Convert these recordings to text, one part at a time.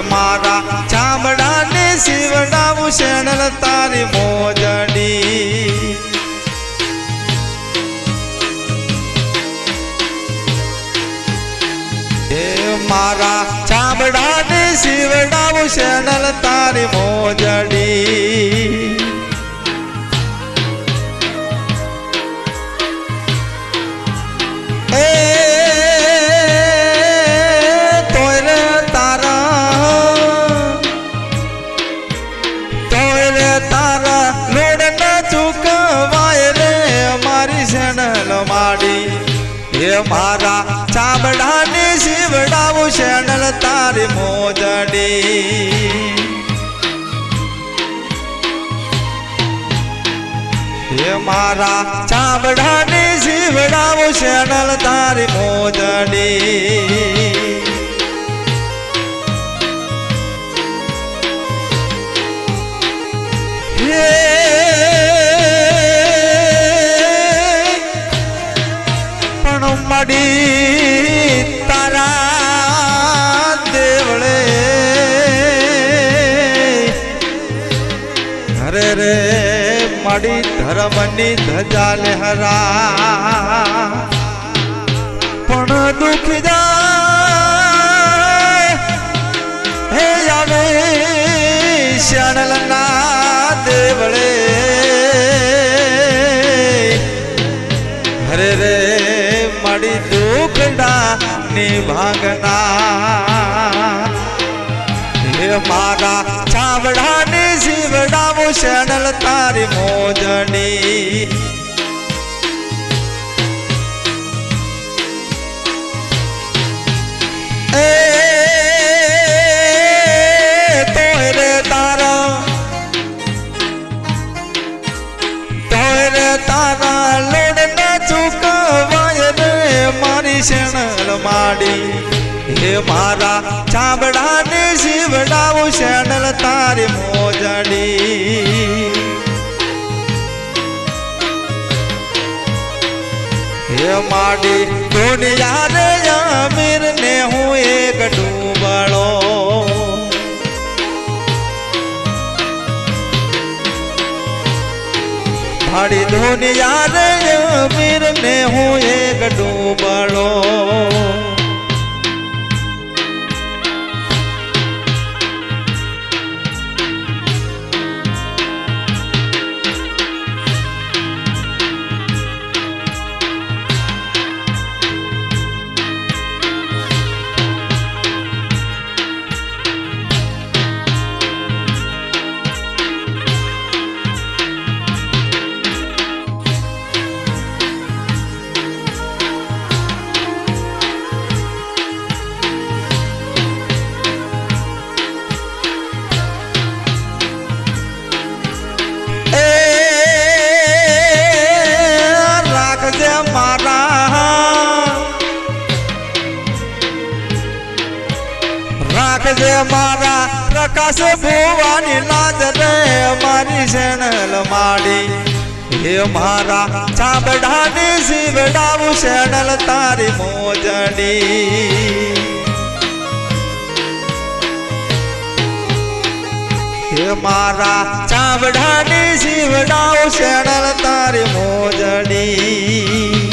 મારા ચામડાને શિવડાવું શેણલ તારી મોજડી. હે મારા ચામડાને શિવડાવું શેણલ તારી મોજડી. મારા ચામડાની શિવડાવું શેણલ તારી મોજડી. હે મારા ચામડાની શિવડાવું શેણલ તારી મોજડી. પણ મડી તારા દેવળે. હરે રે મડી ધર્મની ધજા હરા પણ દુખી જાય દુખડા નિભાગના હે મારા ચાવડાની જીવડાવું શેણલ તારી મોજણી. તારા લોડ ન ચૂકવાય રે મારી શેણલ માડી. હે મારા ચામડાને શિવડાવું શેડલ તારી મોજડી. હે માડી દુનિયા રે અમીર ને હું એક ડૂબળો. મારી દુનિયા રે અમીર ને હું એક ડૂબળો. મારા પ્રકાશ ભુવાની લાજ રે, મારી શેણલ માડી. હે મારા ચાબડાની શિવડાવું શેણલ તારી મોજડી. હે મારા ચામડાની શિવડાવ શેણલ તારી મોજડી.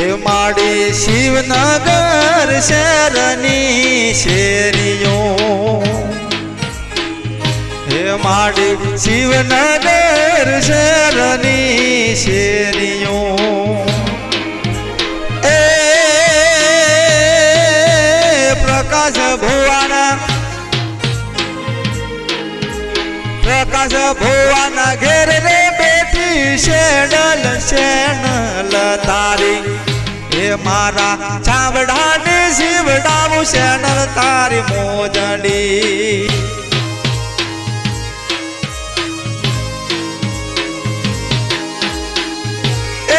હે માડી શિવનગર શેરની શેરીઓ. હે માડી શિવનગર શેરની શેરીઓ. એ પ્રકાશ ભુવાના પ્રકાશ ભુવાના ઘેર રે બેઠી શેડલ શેનલ તારી. હે મારા ચાવડાને શિવડાવું શેનલ તારી મોજડી.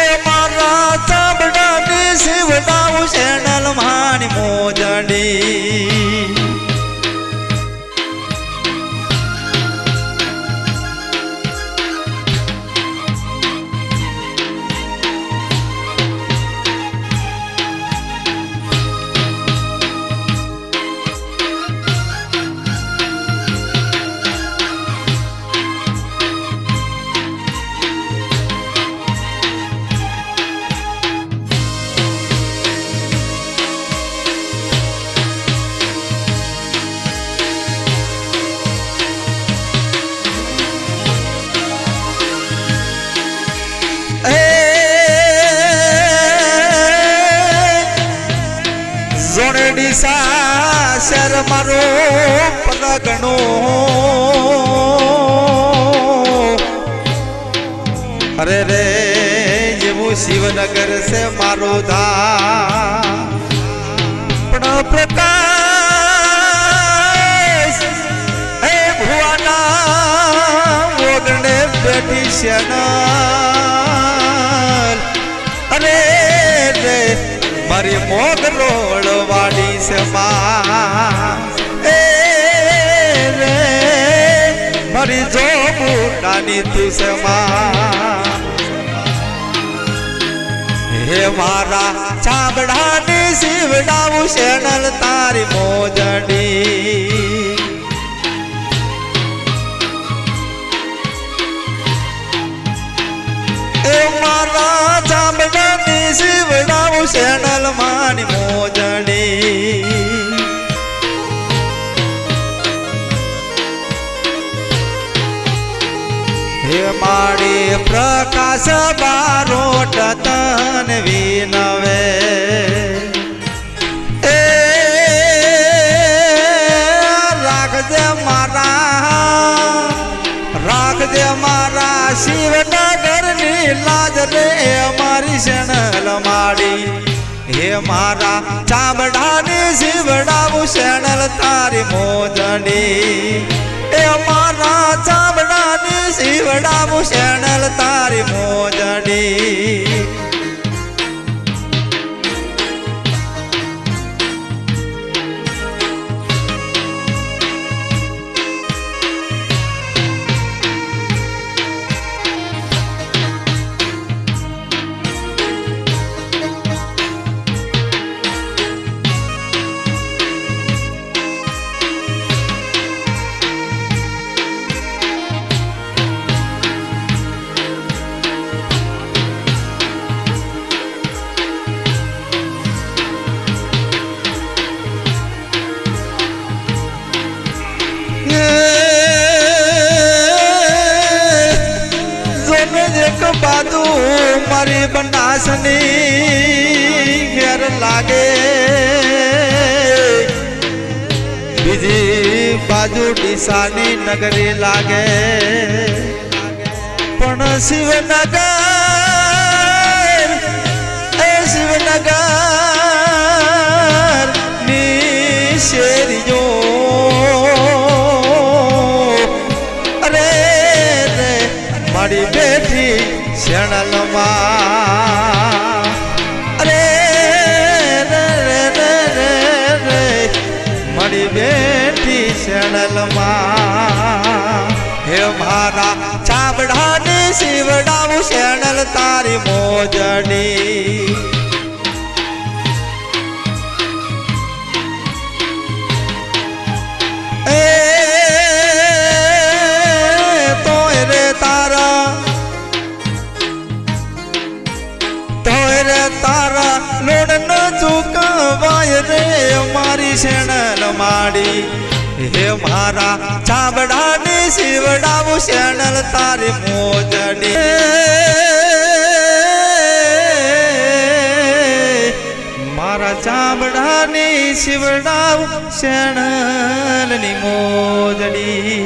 એ મારા ચામડાની શિવડાવું શેણલ માની મોજડી. ડીસા શર મારો પલગણો અરે રે એવું શિવનગર છે મારો ધા પણ પ્રકાશ હે ભુવાના ઓગણે બેઠી શેનલ અરે રે મારી મોગ રોડ વાડી છે માં એ રે મારી જો શિવડાવું શેણલ તારી મોજડી એ મારા ચામડાની શિવડાવું શેણલ માની મોજડી પ્રકાશ બારોટ તન વિનવે. એ રાખજે મારા રાખજે મારા શિવનગરની લાજ રે, અમારી શણલ માડી હે મારા ચામડાની જીવડાવું શેણલ તારી મોજડી એ મારા ચામડાની જીવડાવું શેણલ તારી મોજડી મારી બનાસની ઘેર લાગે. બીજી બાજુ ડીસાની નગરી લાગે. પણ શિવનગર શિવડાવું શેણલ તારી મોજડી. મારા ચામડાની શિવડાવું શેણલ તારી મોજડી. મારા ચામડાની શિવડાવું શેણલની મોજડી.